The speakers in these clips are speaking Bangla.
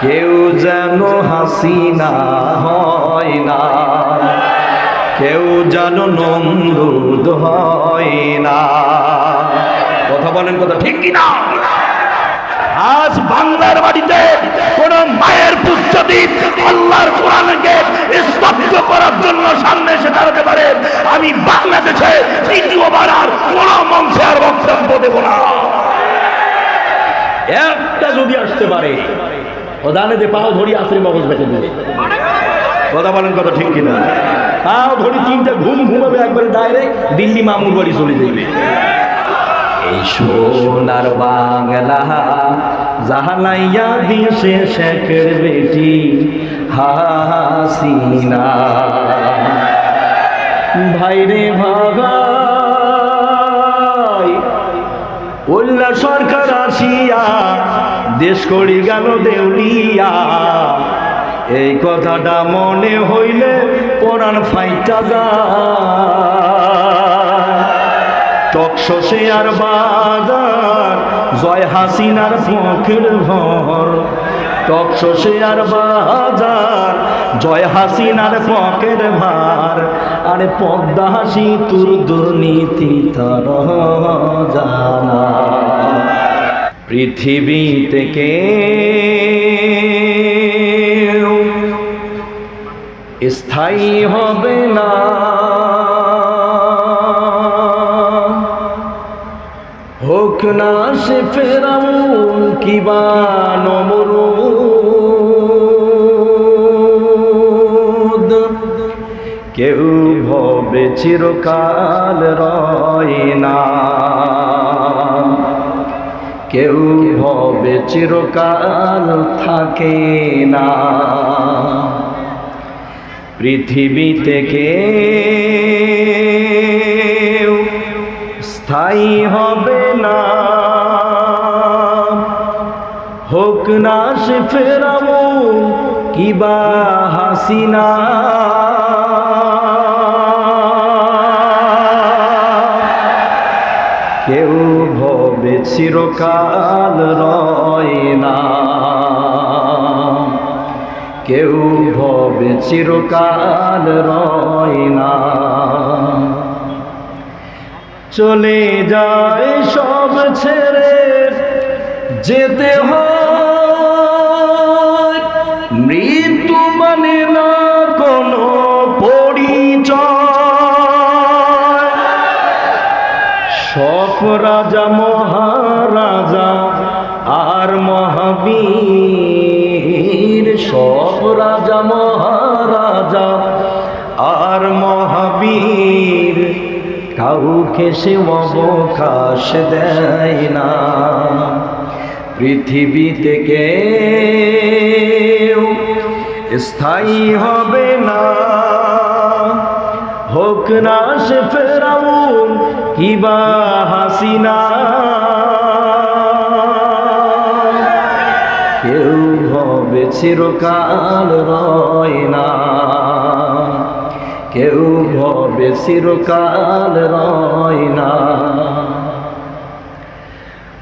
কেউ যেন হাসিনা হয় না। কেউ যেন নমরুদ হয় না। কথা বলেন কথা ঠিক কিনা? আজ বাংলার বাড়িতে কোন মায়ের পুত্রদীপ আল্লাহর কোরআনকে স্তব্ধ করার জন্য সামনে এসে দাঁড়াতে পারে, আমি বাংলাদেশে দ্বিতীয়বার আর কোন মঞ্চে আর বক্তব্য দেব না। একটা যদি আসতে পারে ও দানে যে পাও ধরি আসরে মগজ বেঁচে দেবে। কথা বলেন কথা ঠিক কিনা? পাও ধরি তিনটা ঘুম ঘুমাবে একবারে ডাইরেক্ট দিল্লি মামুর বাড়ি চলে যাবে এই সোনার বাংলা জাহালাইয়া দিয়েছে শেখের বেটি হাসিনা। ভাইরে ভাগাই, উল্লা সরকার আসিয়া দেশ করি গেল দেউলিয়া। এই কথাটা মনে হইলে কোরআন ফাইটা যায় টকশসে আর বাজার, জয় হাসিনার পক্ষের ঘর। টকশসে আর বাজার, জয় হাসিনার পকের ভার। আরে পদ্মা হাসি, তোর দুর্নীতি তার। পৃথিবী থেকে স্থায়ী হবে না। হোক না সে ফেরাউন কিবা নমরুদ। কেউ ভবে চিরকাল রয় না। কেউ হবে চিরকাল থাকে না। পৃথিবী থেকে স্থায়ী হবে না। হোক না সে ফেরাবো কিবা হাসিনা। চিরকাল রয় না। কেউ ভবে চিরকাল রয় না। চলে যায় সব ছেড়ে যেতে হয় রাজা, মহারাজা আর মহাবীর। সব রাজা, মহারাজা আর মহাবীর। কাউকে সে অবকাশ দেয় না। পৃথিবী থেকে স্থায়ী হবে না। হোক না সে ফেরাউন কিবা হাসিনা। কেউ ভবে চিরকাল রয় না। কেউ ভবে চিরকাল রয় না।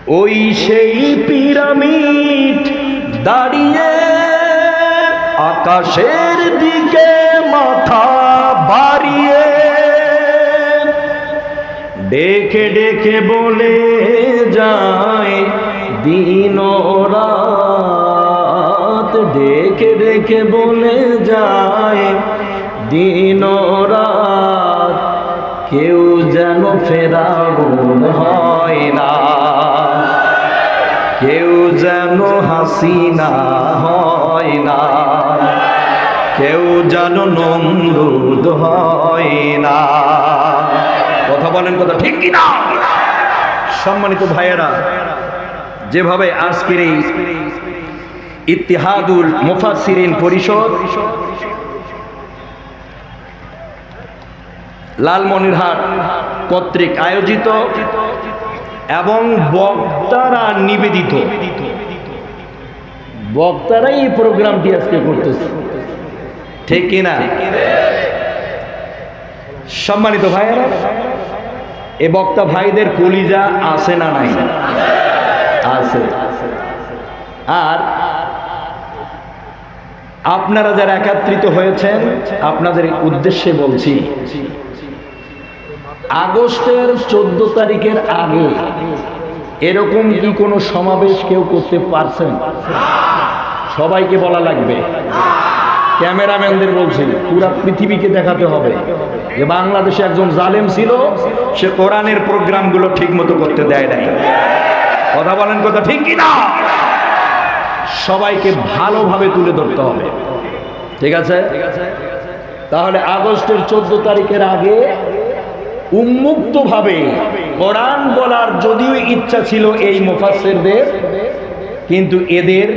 ওই সেই পিরামিড দাঁড়িয়ে আকাশের দিকে মাথা বাড়িয়ে ডেকে ডেকে বলে যায়, দিন রাত। ডেকে ডেকে বলে যায়, দিন রাত কেউ যেন ফেরাবন হয় না। কেউ যেন হাসিনা হয় না। কেউ যেন নমরুদ হয় না। কথা বলেন কথা ঠিক কিনা? সম্মানিত ভাইয়েরা, যেভাবে আজকের এই ইতিহাদুল মুফাসিরিন পরিষদ, লালমনিরহাট কর্তৃক আয়োজিত এবং বক্তারা নিবেদিত। বক্তারাই এই প্রোগ্রামটি আজকে করতেছে। ঠিক কিনা? সম্মানিত ভাইয়েরা এ বক্তা ভাইদের কলিজা আছে না নাই? আছে। আর আপনারা যারা একাত্রিত হয়েছেন, আপনাদের উদ্দেশ্যে বলছি, আগস্টের চোদ্দ তারিখের আগে এরকম কি কোনো সমাবেশ কেউ করতে পারছেন? সবাইকে বলা লাগবে। ক্যামেরাম্যানদের বলছি, পুরা পৃথিবীকে দেখাতে হবে। যে বাংলাদেশে একজন জালেম ছিল, সে কোরআনের প্রোগ্রামগুলো ঠিক মতো করতে দেয় নাই। কথা বলেন কথা ঠিক কি না সবাইকে ভালোভাবে তুলে ধরতে হবে। ঠিক আছে? তাহলে আগস্টের চোদ্দ তারিখের আগে উন্মুক্ত ভাবে কোরআন বলার যদিও ইচ্ছা ছিল এই মুফাসসিরদের, কিন্তু এদের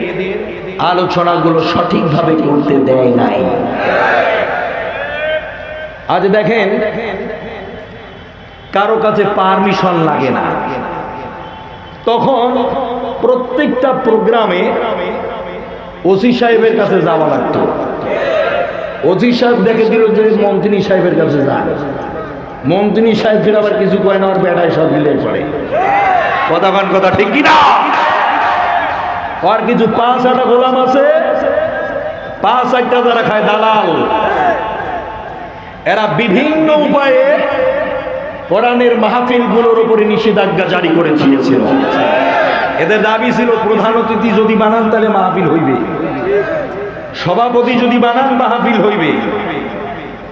আলোচনাগুলো সঠিকভাবে করতে দেয় নাই। আজ দেখেন, কারও কাছে পারমিশন লাগে না। তখন প্রত্যেকটা প্রোগ্রামে ওসি সাহেবের কাছে যাওয়া লাগতো। ওসি সাহেব দেখে দিল যে মন্ত্রী সাহেবের কাছে যান। মন্ত্রী সাহেব ফির আবার কিছু কয় না আর বেড়ায় সব মিলে পড়ে। কথা কান কথা ঠিক কিনা আর কিছু পাঁচ আটা গোলাম আছে? পাঁচ একটা যারা খায় দালাল। এরা বিভিন্ন উপায়ে কোরআনের মাহফিলগুলোর উপরে নিষেধাজ্ঞা জারি করে দিয়েছিল। এদের দাবি ছিল, প্রধান অতিথি যদি বানান, তাহলে মাহফিল হইবে। সভাপতি যদি বানান, মাহফিল হইবে।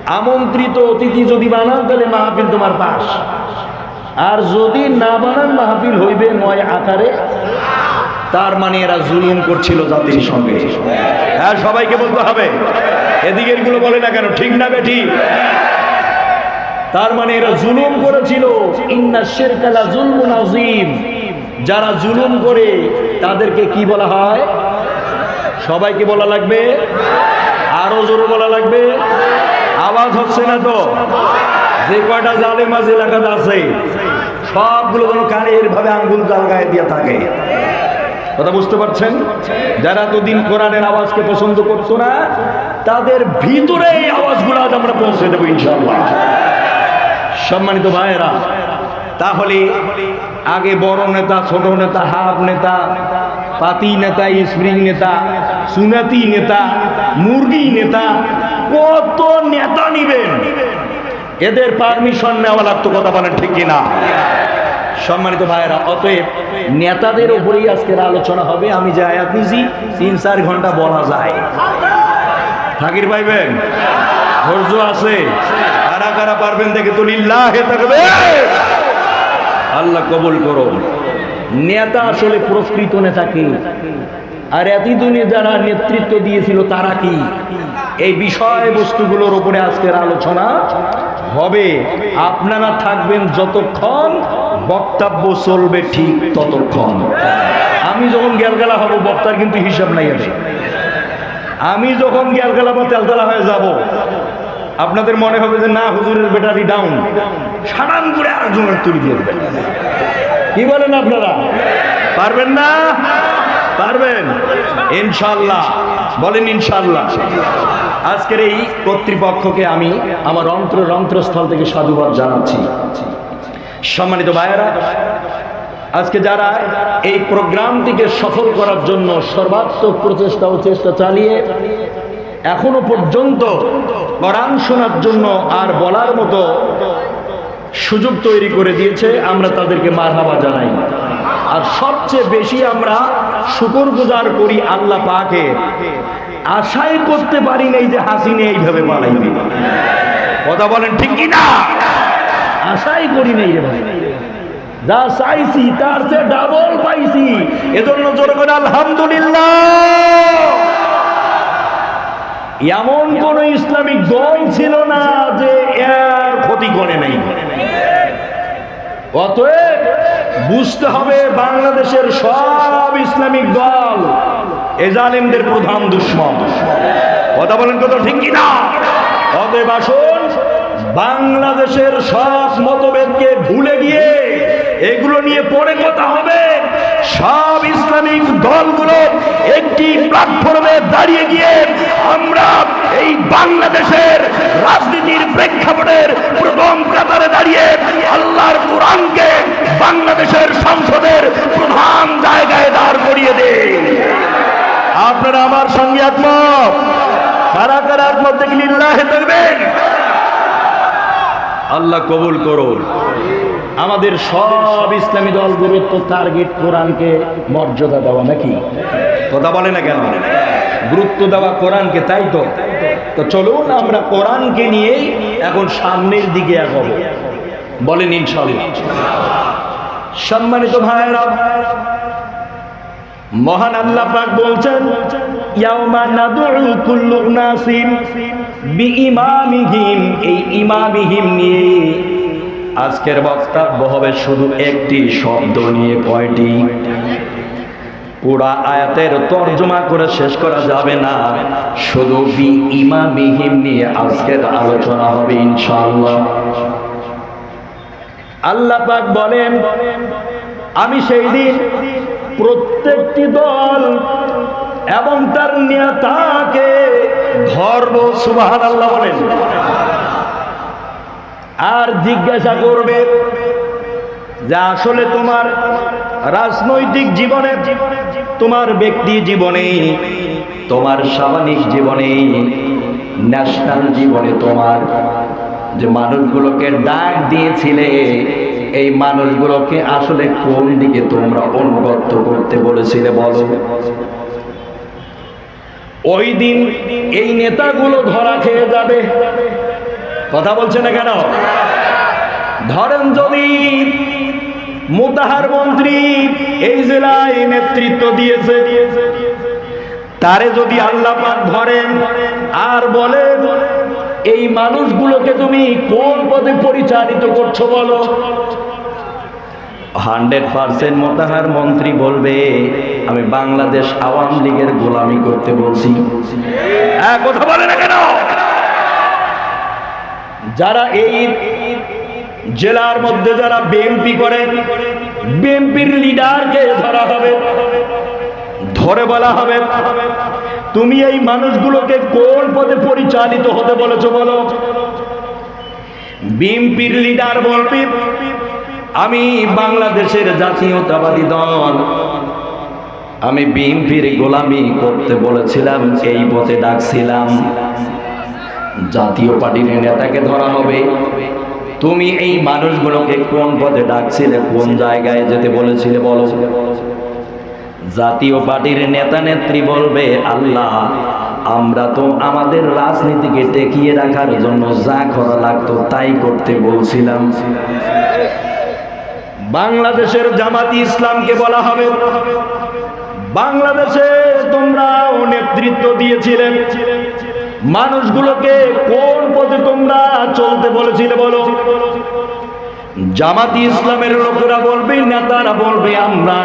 আমন্ত্রিত অতিথি যদি বানান, তাহলে মাহফিল তোমার পাশ। আর যদি না বানান, মাহফিল হইবে নয় আকারে তার মানে এরা জুলুম করছিল জাতির সঙ্গে। হ্যাঁ সবাইকে বলতে হবে। এদিকেরগুলো বলে না কেন? ঠিক না বেঠি? তার মানে এরা জুলুম করেছিল। যারা জুলুম করে, তাদেরকে কি বলা হয়? সবাইকে বলা লাগবে? আরও জোরে বলা লাগবে? আওয়াজ হচ্ছে না তো? যে কয়টা জালে জালেমাজ এলাকাতে আছে, সবগুলো যেন কানে এরভাবে আঙ্গুল গাল গায়ে দিয়ে থাকে। কথা বুঝতে পারছেন? যারা এতদিন কোরআনের আওয়াজকে পছন্দ করতো না, তাদের ভিতরে এই আওয়াজগুলো আজ আমরা পৌঁছে দেবো ইনশাল্লাহ সম্মানিত ভাইয়েরা, তাহলে আগে বড় নেতা, ছোট নেতা, হাফ নেতা, পাতি নেতা স্প্রিং নেতা সুনাতি নেতা, মুরগি নেতা, কত নেতা নিবেন? এদের পারমিশন নেওয়া লাগতো, কথা বলেন ঠিক কিনা? সম্মানিত ভাইয়েরা অতএব নেতাদের উপরেই আজকের আলোচনা হবে। আমি যে আয়াত নিছি তিন চার ঘণ্টা বলা যায়। থাকির পাইবেন ধৈর্য আছে। কারা কারা পারবেন দেখে তো লিল্লাহে থাকবে আল্লাহ কবুল করো। নেতা আসলে প্রকৃত নেতা কি? আর এতদিনে যারা নেতৃত্ব দিয়েছিল তারা কি? এই বিষয়বস্তুগুলোর উপরে আজকের আলোচনা হবে। আপনারা থাকবেন যতক্ষণ বক্তব্য চলবে ঠিক ততক্ষণ। আমি যখন গেলগেলা হব, বক্তার কিন্তু হিসাব নাই আছে আমি যখন গেলগেলা বা তেলতলা হয়ে যাব, আপনাদের মনে হবে যে না, হুজুরের ব্যাটারি ডাউন সারান করে আরেকজনের তুলে দিয়ে দেবেন। কি বলেন আপনারা? পারবেন না? পারবেন। ইনশাল্লাহ। বলেন ইনশাল্লাহ। আজকের এই কর্তৃপক্ষকে আমি আমার অন্ত্র রন্ত্রস্থল থেকে সাধুবাদ জানাচ্ছি। সম্মানিত ভাইয়েরা, আজকে যারা এই প্রোগ্রামটিকে সফল করার জন্য সর্বাত্মক প্রচেষ্টা ও চেষ্টা চালিয়ে এখনও পর্যন্ত কোরআন শোনার জন্য আর বলার মতো সুযোগ তৈরি করে দিয়েছে, আমরা তাদেরকে মারহাবা জানাই। আর সবচেয়ে বেশি আমরা শুকর গুজার করি আল্লাহ পাকে আশাই করতে পারি নাই যে হাসিনে এইভাবে পালাইবে কথা বলেন ঠিক কি না আশাই করি নাই রে ভাই। যা চাইছি, তার চেয়ে ডাবল পাইছি। এজন্য জোরে করে আলহামদুলিল্লাহ। এমন কোন ইসলামিক দল ছিল না যে এর ক্ষতি করে নাই। অতএব বুঝতে হবে বাংলাদেশের সব ইসলামিক দল এ জালেমদের প্রধান দুশ্মন। কথা বলেন কত ঠিক কিনা? অতএব আসুন, বাংলাদেশের সব মতভেদকে ভুলে গিয়ে এগুলো নিয়ে পরে কথা হবে। সব ইসলামিক দলগুলো একটি প্ল্যাটফর্মে দাঁড়িয়ে গিয়ে আমরা এই বাংলাদেশের রাজনীতির প্রেক্ষাপটের প্রথম কাতারে দাঁড়িয়ে আল্লাহর কোরআনকে বাংলাদেশের সংসদের প্রধান আপনারা আমার সঙ্গে একমত। কারা কারা মধ্যে লিল্লাহে থাকবেন আল্লাহ কবুল করুন। আমাদের সব ইসলামী দলগুলোর তো টার্গেট কোরআনকে মর্যাদা দেওয়া নাকি? কথা বলে না কেন? গুরুত্ব দেওয়া কোরআনকে, তাই তো? তো চলুন আমরা কোরআনকে নিয়েই এখন সামনের দিকে এগোবো। বলেন ইনশাল্লাহ সম্মানিত ভাইরা মহান আল্লাহ পাক বলছেন, ইয়াউমা নাদউ কুল্লু উনাসিন বিইমামিহিম এই ইমামিহিম নিয়ে আজকের বক্তব্য হবে শুধু একটি শব্দ নিয়ে কয়টি? পুরা আয়াতের তর্জমা করে শেষ করা যাবে না। শুধু বি ইমামিহিম নিয়ে আজকের আলোচনা হবে ইনশাআল্লাহ। আল্লাহ পাক বলেন, আমি সেই দিন প্রত্যেকটি দল এবং তার নেতাকে ধর্ম সুবাহান আল্লাহ বলেন। আর জিজ্ঞাসা করবে যে আসলে তোমার রাজনৈতিক জীবনে, তোমার ব্যক্তি জীবনে, তোমার সামাজিক জীবনে ন্যাশনাল জীবনে তোমার যে মানুষগুলোকে ডাক দিয়েছিলে এই মানুষগুলোকে আসলে কোন দিকে তোমরা অনুগত করতে বলেছিলে বলো? ওই দিন এই নেতাগুলো ধরা খেয়ে যাবে। কথা বলছে না কেন? ধরেন যদি মুতাহার মন্ত্রী এই জেলায় নেতৃত্ব দিয়েছে, তারে যদি আল্লাহ পাক ধরেন আর বলেন এই মানুষগুলোকে তুমি কোন পদে পরিচালিত করছ বলো? হান্ড্রেড পার্সেন্ট মোতাহার মন্ত্রী বলবে, আমি বাংলাদেশ আওয়ামী লীগের গোলামি করতে বলছি। হ্যাঁ যারা এই জেলার মধ্যে যারা বিএনপি করে বিএনপির লিডারকে ধরা হবে, ধরে বলা হবে। তুমি এই মানুষগুলোকে কোন পদে পরিচালিত হতে বলেছ বলো? বিএনপির লিডার বলবি, আমি বাংলাদেশের জাতীয়তাবাদী দল। আমি বিএনপির গোলামি করতে বলেছিলাম, এই পথে ডাকছিলাম। জাতীয় পার্টির নেতাকে ধরা হবে। তুমি এই মানুষগুলোকে কোন পথে ডাকছিলে, কোন জায়গায় যেতে বলেছিলে বলো? জাতীয় পার্টির নেতা নেত্রী বলবে, আল্লাহ, আমরা তো আমাদের রাজনীতিকে টেকিয়ে রাখার জন্য যা করা লাগতো তাই করতে বলছিলাম। বাংলাদেশের জামাতি ইসলামকে বলা হবে। বাংলাদেশে তোমরা নেতৃত্ব দিয়েছিলেন। মানুষগুলোকে কোন পথে তোমরা চলতে বলেছিলে বলো? জামাতি ইসলামের লোকেরা বলবে, নেতারা বলবে, আমরা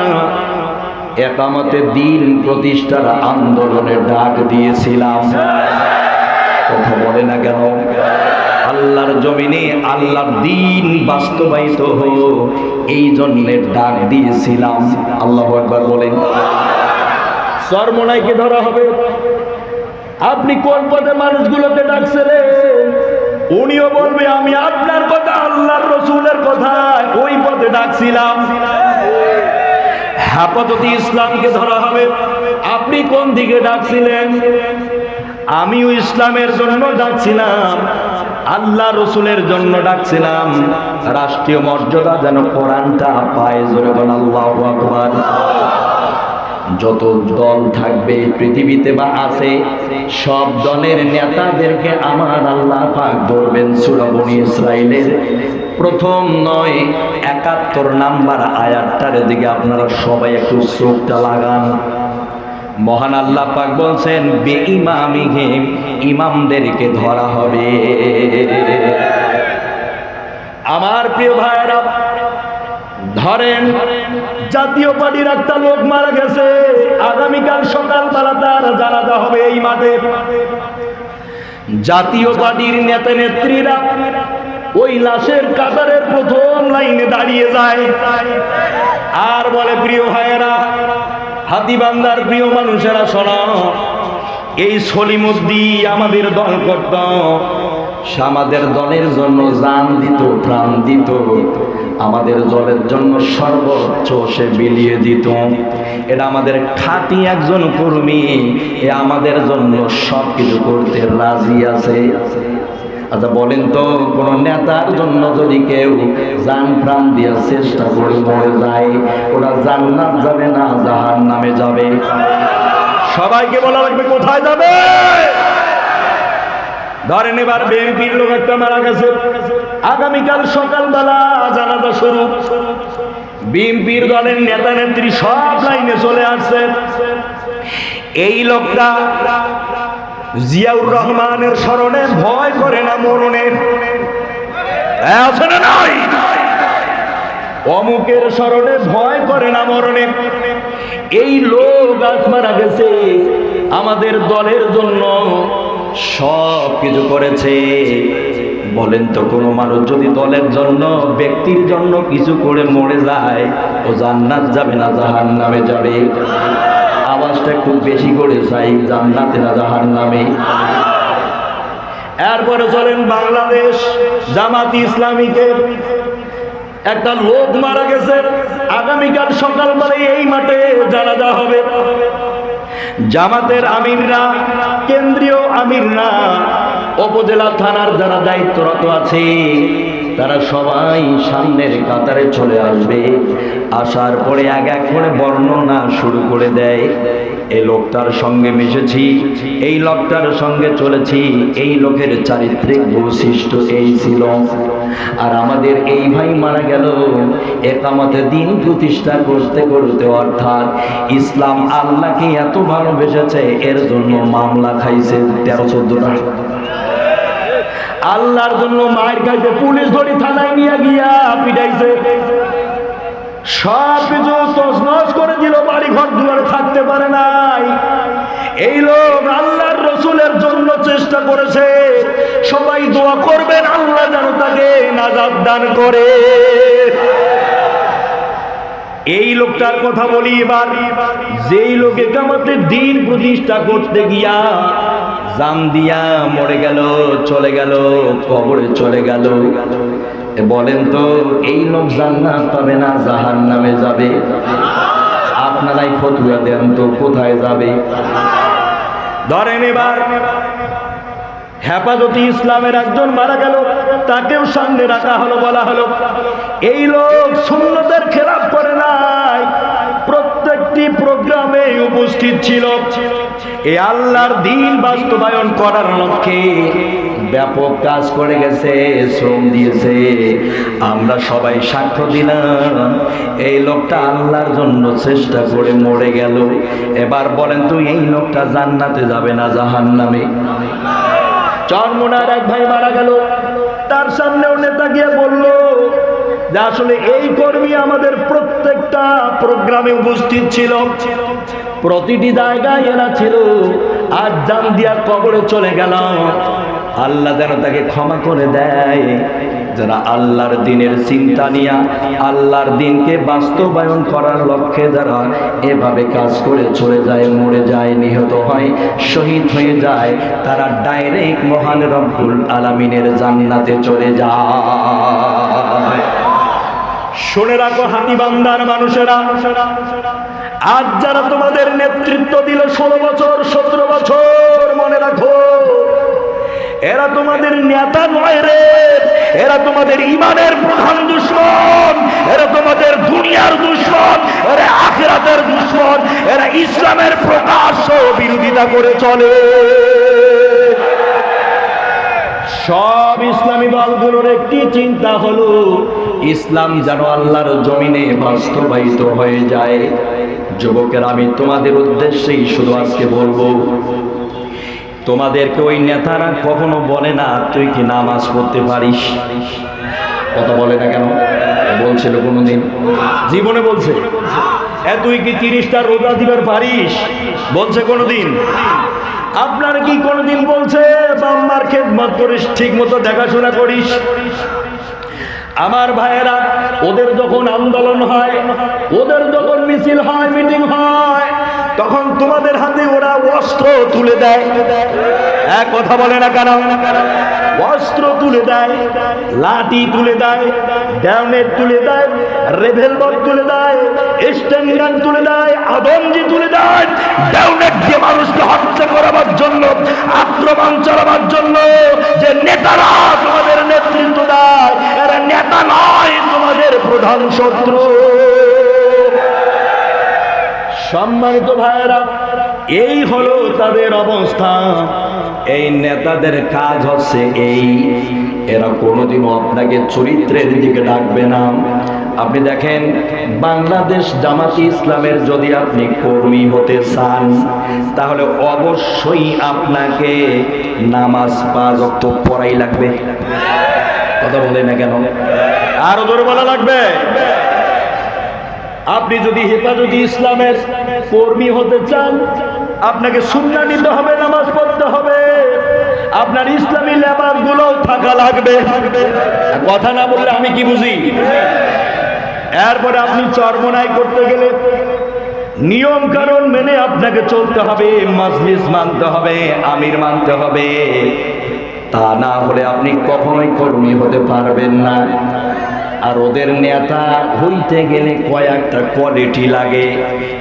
একামতে দিন প্রতিষ্ঠার আন্দোলনের ডাক দিয়েছিলাম। কথা বলে না কেন? আল্লাহর জমিনে আল্লাহর দিন বাস্তবায়িত হো এই জন্যে ডাক দিয়েছিলাম। আল্লাহ একবার বলেন। সরমনাইকে ধরা হবে। আপনি কোন পথে মানুষগুলোকে ডাকছিলেন উনিও বলবে, আমি আপনার কথা, আল্লাহর রসুলের কথা ওই পথে ডাকছিলাম। হাপাততি ইসলামকে ধরা হবে। আপনি কোন দিকে ডাকছিলেন? আমিও ইসলামের জন্য ডাকছিলাম, আল্লাহ রসুলের জন্য ডাকছিলাম। রাষ্ট্রীয় মর্যাদা যেন কোরআনটা পায়, জোরে আল্লাহ যত দল থাকবে, পৃথিবীতে বা আছে, সব দলের নেতাদেরকে আমার আল্লাহ পাক ধরবেন সুরাবনি ইসরায়েলের প্রথম নয়, একাত্তর নাম্বার আয়াতটার দিকে আপনারা সবাই একটু চোখটা লাগান। মহান আল্লাহ পাক বলছেন বে ইমামিহিম ইমামদেরকে ধরা হবে। আমার প্রিয় ভাইরা ধরেন জাতীয় পার্টির একটা লোক মারা গেছে, আগামীকাল সকাল সকালবেলা তার জানাজা হবে এই মাঠে। জাতীয় পার্টির নেতা নেত্রীরা ওই লাশের কাতারের প্রথম লাইনে দাঁড়িয়ে যায়। আর বলে, প্রিয় ভাইয়েরা, হাতিবান্দার প্রিয় মানুষেরা, শোনো, এই সলিমুদ্দি আমাদের দল করত। আমাদের দলের জন্য জান দিত, প্রাণ দিত। আমাদের দলের জন্য সর্বোচ্চ সে বিলিয়ে দিত। এটা আমাদের খাঁটি একজন কর্মী, এ আমাদের জন্য সব কিছু করতে রাজি আছে। আচ্ছা বলেন তো, কোন নেতার জন্য যদি কেউ জান প্রাণ দেওয়ার চেষ্টা করে মরে যায়, ওরা জান্নাত যাবে না জাহান নামে যাবে? সবাইকে বলা লাগবে, কোথায় যাবে? ধরেন এবার বিএনপির লোক একটা মারা গেছে। আগামীকাল সকালবেলা জানাজা শুরু। বিএনপির দলের নেতা নেত্রী সব লাইনে চলে আসছে। এই লোকটা জিয়াউর রহমানের স্মরণে ভয় করে না মরণের। অমুকের স্মরণে ভয় করে না মরণে এই লোক আজ মারা গেছে, আমাদের দলের জন্য সব কিছু করেছে। বলেন তো, কোনো মানুষ যদি দলের জন্য, ব্যক্তির জন্য কিছু করে মরে যায়, ও জান্নাত যাবে না জাহান নামে যাবে? আওয়াজটা একটু বেশি করে চাই, জান্নাতে না জাহান নামে। এরপরে চলেন বাংলাদেশ, জামাতি ইসলামীকে। একটা লোক মারা গেছে, আগামীকাল সকালবেলায় এই মাঠে জানাজা হবে। জামাতের আমিররা, কেন্দ্রীয় আমিররা, উপজেলা থানার যারা দায়িত্বরত আছে তারা সবাই সামনের কাতারে চলে আসবে। আসার পরে এক এক করে বর্ণনা শুরু করে দেয়। এই লোকটার সঙ্গে মিশেছি, এই লোকটার সঙ্গে চলেছি, এই লোকের চারিত্রিক বৈশিষ্ট্য এই ছিল। আর আমাদের এই ভাই মারা গেল। একামতে দিন প্রতিষ্ঠা করতে করতে অর্থাৎ ইসলাম আল্লাহকে এত ভালোবেসেছে, এর জন্য মামলা খাইছে তেরো চোদ্দটা আল্লাহর জন্য মায়ের কাছে পুলিশ ধরি থানায় নিয়ে গিয়া পিটাইছে। সব কিছু তসনস করে দিল বাড়ি ঘর দুয়ারে থাকতে পারে নাই। এই লোক আল্লাহর রসুলের জন্য চেষ্টা করেছে। সবাই দোয়া করবেন, আল্লাহ যেন তাকে নাজাদ দান করে। এই লোকটার কথা বলি এবার, যেই লোকে কামাতে দিন প্রতিষ্ঠা করতে গিয়া জাম দিয়া মরে গেল, চলে গেল, কবরে চলে গেল। বলেন তো, এই লোক জান্নাত পাবে না জাহান নামে যাবে? আপনারাই ফতুয়া দেন তো, কোথায় যাবে? ধরেন এবার, হেফাজতি ইসলামের একজন মারা গেল, তাকেও সামনে রাখা হলো, বলা হলো, এই লোক শূন্যদের খেলাপ করে নাই। উপস্থিত ছিল। এই আল্লাহর দিন বাস্তবায়ন করার লক্ষ্যে ব্যাপক কাজ করে গেছে, শ্রম দিয়েছে। আমরা সবাই সাক্ষ্য দিলাম, এই লোকটা আল্লাহর জন্য চেষ্টা করে মরে গেল। এবার বলেন তো এই লোকটা জান্নাতে যাবে না জাহান নামে চরমোনার এক ভাই মারা গেল। তার সামনেও নেতা গিয়ে বলল, যে আসলে এই কর্মী আমাদের প্রত্যেকটা প্রোগ্রামে উপস্থিত ছিল। প্রতিটি জায়গায় এরা ছিল। আর জান দিয়া কবরে চলে গেল। আল্লাহ যেন তাকে ক্ষমা করে দেয়। যারা আল্লাহর দিনের চিন্তা নিয়া আল্লাহর দিনকে বাস্তবায়ন করার লক্ষ্যে যারা এভাবে কাজ করে চলে যায়, মরে যায়, নিহত হয়, শহীদ হয়ে যায়, তারা ডাইরেক্ট মহান রব্বুল আলামিনের জান্নাতে চলে যায়। শুনে রাখো হাতিবান্দার মানুষেরা। আজ যারা তোমাদের নেতৃত্ব দিল ষোলো বছর, সতেরো বছর, মনে রাখো, এরা তোমাদের নেতা নয় রে। এরা তোমাদের ইমানের প্রধান দুশ্মন। এরা তোমাদের দুনিয়ার দুশ্মন। এরা আখেরাতের দুশ্মন। এরা ইসলামের প্রকাশ্য বিরোধিতা করে চলে। সব ইসলামী দলগুলোর একটি চিন্তা হলো, ইসলাম যেন আল্লাহর জমিনে বাস্তবায়িত হয়ে যায়। যুবকের, আমি তোমাদের উদ্দেশ্যেই শুধু আজকে বলব, তোমাদেরকে ওই নেতারা কখনো বলে না, তুই কি নামাজ পড়তে পারিস? কথা বলে না কেন? বলছিল কোনোদিন? জীবনে বলছে। এ, তুই কি তিরিশটা রোজা দিবার পারিস? বলছে কোনোদিন। আপনার কি কোনোদিন বলছে বাম্মার খেদমত করিস ঠিক মতো দেখাশোনা করিস? আমার ভাইয়েরা, ওদের যখন আন্দোলন হয়, ওদের যখন মিছিল হয়, মিটিং হয়, তখন তোমাদের হাতে ওরা অস্ত্র তুলে দেয়। এক কথা বলে না কেন? অস্ত্র তুলে দেয়, লাঠি তুলে দেয় ড্যামেট তুলে দেয় রেভেলবর তুলে দেয় স্টেন গান তুলে দেয়, আদমজি তুলে দেয়, ড্যাউনেট দিয়ে মানুষকে হত্যা করাবার জন্য, আক্রমণ চালাবার জন্য যে নেতারা তোমাদের নেতৃত্ব দেয়, এরা নেতা নয় তোমাদের প্রধান শত্রু। সম্মানিত ভাইয়েরা, এই হলো তাদের অবস্থা। এই নেতাদের কাজ হচ্ছে এই। এরা কোনোদিনও আপনাকে চরিত্রের দিকে ডাকবে না। আপনি দেখেন, বাংলাদেশ জামাতি ইসলামের যদি আপনি কর্মী হতে চান, তাহলে অবশ্যই আপনাকে নামাজ পাঁচ অক্ত পড়াই লাগবে। কথা বলে না কেন? আরও জোরে বলা লাগবে। আপনি যদি হেফাজতি ইসলামের কর্মী হতে চান, আপনাকে সুন্না নিতে হবে, নামাজ পড়তে হবে। আপনার ইসলামী লেবারগুলো থাকা লাগবে। কথা না বললে আমি কি বুঝি? এরপরে আপনি চর্মনাই করতে গেলে নিয়ম কারণ মেনে আপনাকে চলতে হবে, মজলিস মানতে হবে, আমির মানতে হবে। তা না হলে আপনি কখনোই কর্মী হতে পারবেন না। আর ওদের নেতা হইতে গেলে কয়েকটা কোয়ালিটি লাগে।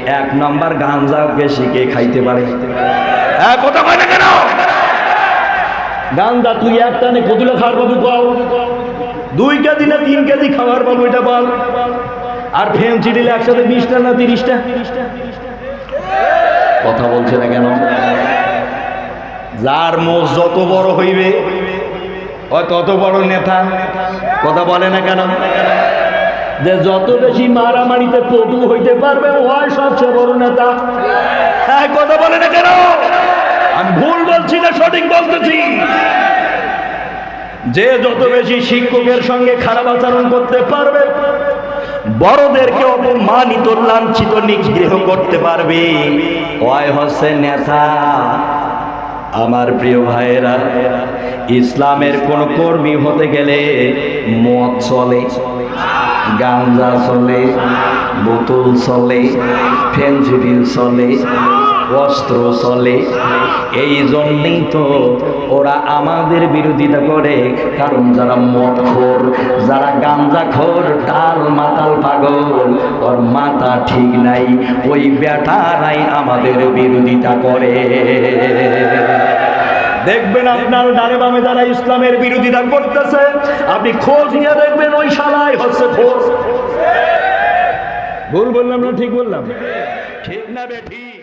এক নাম্বার গাঞ্জাকে শিখে খাইতে পারে? না গান্দা তুই এক টানে কতুলে খাওয়ার বাবু পাও। দুই কেজি না তিন কেজি খাওয়ার বাবু এটা বল। আর ফেন্সি দিলে একসাথে বিশটা না তিরিশটা? কথা বলছে না কেন? যার মোষ যত বড় হইবে তত বড় নেতা। কথা বলে না কেন? যে যত বেশি মারামারিতে পটু হইতে পারবে, ওই সবচেয়ে বড় নেতা। হ্যাঁ কথা বলে না কেন? আমি ভুল বলছি না, সঠিক বলতেছি। যে যত বেশি শিক্ষকের সঙ্গে খারাপ আচরণ করতে পারবে, বড়দেরকে অপমানিত, লাঞ্ছিত, নিগ্রহ করতে পারবে। ওই হচ্ছে নেতা। আমার প্রিয় ভাইয়েরা, ইসলামের কোন কর্মী হতে গেলে মদ চলে গাঞ্জা চলে, বোতল চলে ফেন্সিডিল চলে অস্ত্র চলে। এই জন্যই তো ওরা আমাদের বিরোধিতা করে। কারণ যারা মদখোর, যারা গাঞ্জাখোর টাল মাতাল পাগল, ওর মাথা ঠিক নাই, ওই বেটারাই আমাদের বিরোধিতা করে। দেখবেন আপনার ডানে বামে যারা ইসলামের বিরোধিতা করতেছে, আপনি খোঁজ নিয়ে দেখবেন ওই শালাই হচ্ছে খোঁজ। ভুল বললাম না, ঠিক বললাম? ঠিক না বে, ঠিক।